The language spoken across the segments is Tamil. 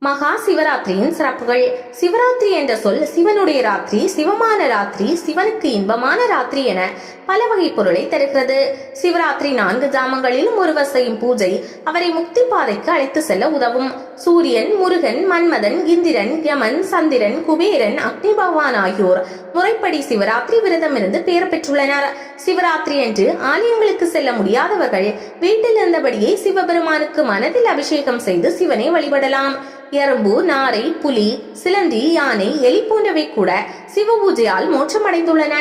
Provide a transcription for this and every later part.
மகா சிவராத்திரியின் சிறப்புகள். சிவராத்திரி என்ற சொல் சிவனுடைய ராத்திரி சிவமான ராத்திரி சிவனுக்கு இன்பமான ராத்திரி என பல வகை பொருளை தருகிறது. சிவராத்திரி நான்கு ஜாமங்களிலும் ஒருவர் செய்யும் பூஜை அவரை முக்தி பாதைக்கு அழைத்து செல்ல உதவும். சூரியன் முருகன் மன்மதன் இந்திரன் யமன் சந்திரன் குபேரன் அக்னி பகவான் ஆகியோர். முறைப்படி சிவராத்திரி விரதம் இருந்து பெயர் பெற்றுள்ளனர். சிவராத்திரி அன்று ஆலயங்களுக்கு செல்ல முடியாதவர்கள் வீட்டில் இருந்தபடியே சிவபெருமானுக்கு மனதில் அபிஷேகம் செய்து சிவனை வழிபடலாம். எறும்பு நாரை புலி சிலந்தி யானை எலி போன்றவை கூட சிவ பூஜையால் மோட்சமடைந்துள்ளன.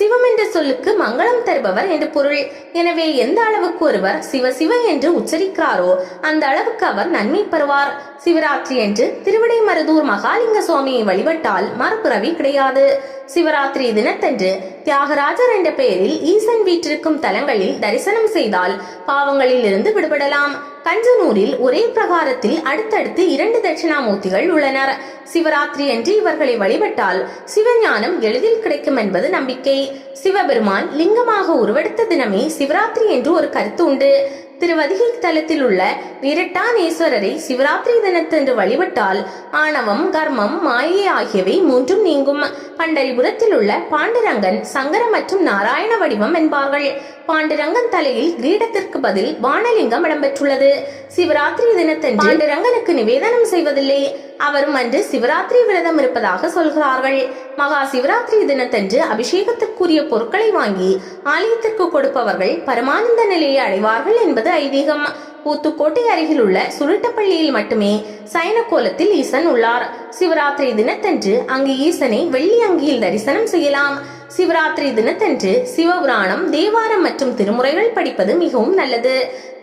சிவம் என்ற சொல்லுக்கு மங்களம் தருபவர் என்று பொருள். எனவே எந்த அளவுக்கு ஒருவர் சிவ சிவ என்று உச்சரிக்கிறாரோ அந்த அளவுக்கு அவர் நன்மை பெறுவார். சிவராத்திரி என்று திருவிடைமருதூர் மகாலிங்க சுவாமியை வழிபட்டால் மறுபிறவி கிடையாது. சிவராத்திரி தினத்தன்று தியாகராஜர் என்ற பெயரில் ஈசன் வீற்றிருக்கும் தலங்களில் தரிசனம் செய்தால் பாவங்களில் இருந்து விடுபடலாம். கஞ்சனூரில் ஒரே பிரகாரத்தில் அடுத்தடுத்து இரண்டு தட்சிணாமூர்த்திகள் உள்ளனர். சிவராத்திரி என்று இவர்களை வழிபட்டால் சிவஞானம் எளிதில் கிடைக்கும் என்பது நம்பிக்கை. சிவபெருமான் லிங்கமாக உருவெடுத்த தினமே சிவராத்திரி என்று ஒரு கருத்து உண்டு. திருவதிகை தலத்தில் உள்ள விரட்டானேஸ்வரரை சிவராத்திரி தினத்தன்று வழிபட்டால் ஆணவம் கர்மம் மாயை ஆகியவை மூன்றும் நீங்கும். பண்டரிபுரத்தில் உள்ள பாண்டுரங்கன் சங்கர மற்றும் நாராயண வடிவம் என்பார்கள். பாண்டுரங்கன் தலையில் கிரீடத்திற்கு பதில் வானலிங்கம் இடம்பெற்றுள்ளது. சிவராத்திரி தினத்தன்று பாண்டுரங்கனுக்கு நிவேதனம் செய்வதில்லை. அவரும் அன்று சிவராத்திரி விரதம் இருப்பதாக சொல்கிறார்கள். மகா சிவராத்திரி தினத்தன்று அபிஷேகத்திற்குரிய பொருட்களை வாங்கி ஆலயத்திற்கு கொடுப்பவர்கள் பரமானந்த நிலையை அடைவார்கள் என்பது ஐதீகம். ஊத்துக்கோட்டை அருகில் உள்ள சுருட்டப்பள்ளியில் மட்டுமே சயன கோலத்தில் ஈசன் உள்ளார். சிவராத்திரி தினத்தன்று அங்கு ஈசனை வெள்ளி அங்கியில் தரிசனம் செய்யலாம். சிவராத்திரி தினத்தன்று சிவபுராணம் தேவாரம் மற்றும் திருமுறைகள் படிப்பது மிகவும் நல்லது.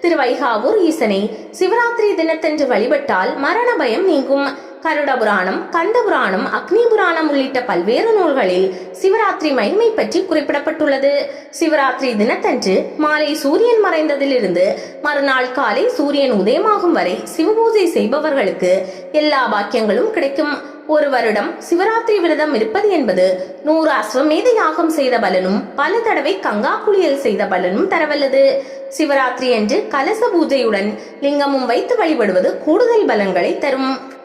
திருவைகாவூர் ஈசனை சிவராத்திரி தினத்தன்று வழிபட்டால் மரண பயம் நீங்கும். கருட புராணம் கந்த புராணம் அக்னி புராணம் உள்ளிட்ட பல்வேறு நூல்களில் சிவராத்திரி மகிமை பற்றி குறிப்பிடப்பட்டுள்ளது. சிவராத்திரி தினத்தன்று மாலை சூரியன் மறைந்ததிலிருந்து மறுநாள் காலை சூரியன் உதயமாகும் வரை சிவபூஜை செய்பவர்களுக்கு எல்லா பாக்கியங்களும் கிடைக்கும். ஒரு வருடம் சிவராத்திரி விரதம் இருப்பது என்பது நூறு அஸ்வமேத யாகம் செய்த பலனும் பல தடவை கங்கா குளியல் செய்த பலனும் தரவல்லது. சிவராத்திரி என்று கலச பூஜையுடன் லிங்கமும் வைத்து வழிபடுவது கூடுதல் பலன்களை தரும்.